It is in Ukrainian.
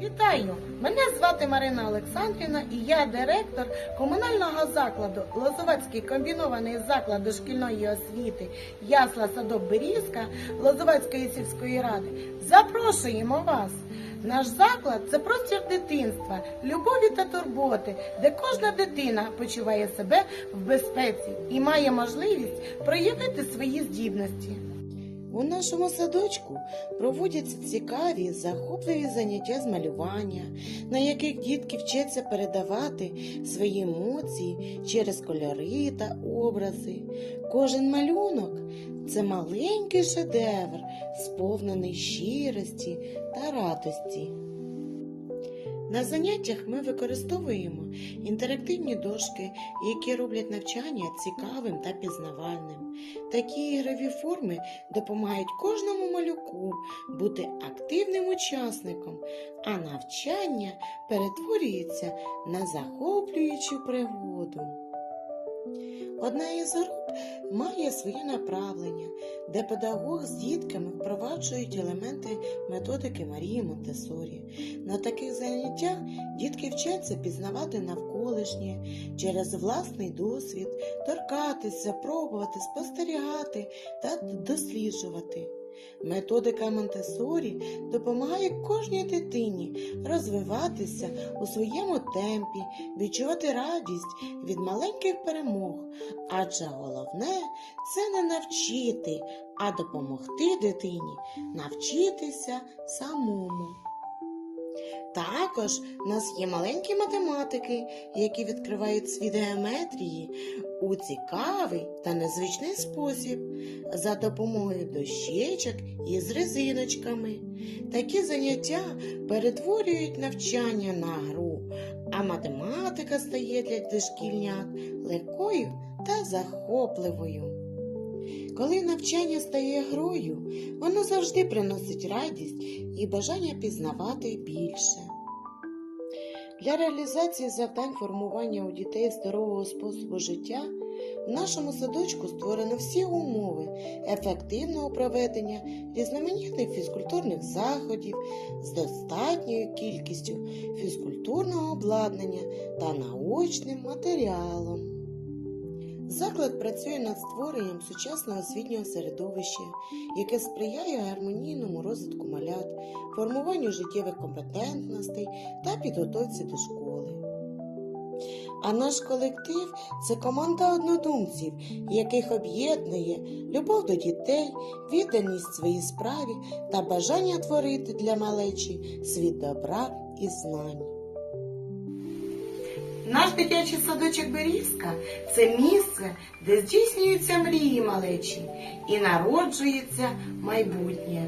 Вітаю! Мене звати Марина Олександрівна і я директор комунального закладу Лозовацький комбінований заклад дошкільної освіти Ясла Садок Берізка Лозовацької сільської ради. Запрошуємо вас! Наш заклад це простір дитинства, любові та турботи, де кожна дитина почуває себе в безпеці і має можливість проявити свої здібності. У нашому садочку проводяться цікаві, захопливі заняття з малювання, на яких дітки вчаться передавати свої емоції через кольори та образи. Кожен малюнок це маленький шедевр, сповнений щирості та радості. На заняттях ми використовуємо інтерактивні дошки, які роблять навчання цікавим та пізнавальним. Такі ігрові форми допомагають кожному малюку бути активним учасником, а навчання перетворюється на захоплюючу пригоду. Одна із груп має своє направлення, де педагог з дітками впроваджують елементи методики Марії Монтесорі. На таких заняттях дітки вчаться пізнавати навколишнє через власний досвід, торкатися, пробувати, спостерігати та досліджувати. Методика Монтесорі допомагає кожній дитині розвиватися у своєму темпі, відчувати радість від маленьких перемог, адже головне це не навчити, а допомогти дитині навчитися самому. Також в нас є маленькі математики, які відкривають світ геометрії у цікавий та незвичний спосіб за допомогою дощечок із резиночками. Такі заняття перетворюють навчання на гру, а математика стає для дошкільнят легкою та захопливою. Коли навчання стає грою, воно завжди приносить радість і бажання пізнавати більше. Для реалізації завдань формування у дітей здорового способу життя в нашому садочку створено всі умови ефективного проведення різноманітних фізкультурних заходів з достатньою кількістю фізкультурного обладнання та наочним матеріалом. Заклад працює над створенням сучасного освітнього середовища, яке сприяє гармонійному розвитку малят, формуванню життєвих компетентностей та підготовці до школи. А наш колектив це команда однодумців, яких об'єднує любов до дітей, відданість своїй справі та бажання творити для малечі світ добра і знань. Наш дитячий садочок Берізка це місце, де здійснюються мрії малечі і народжується майбутнє.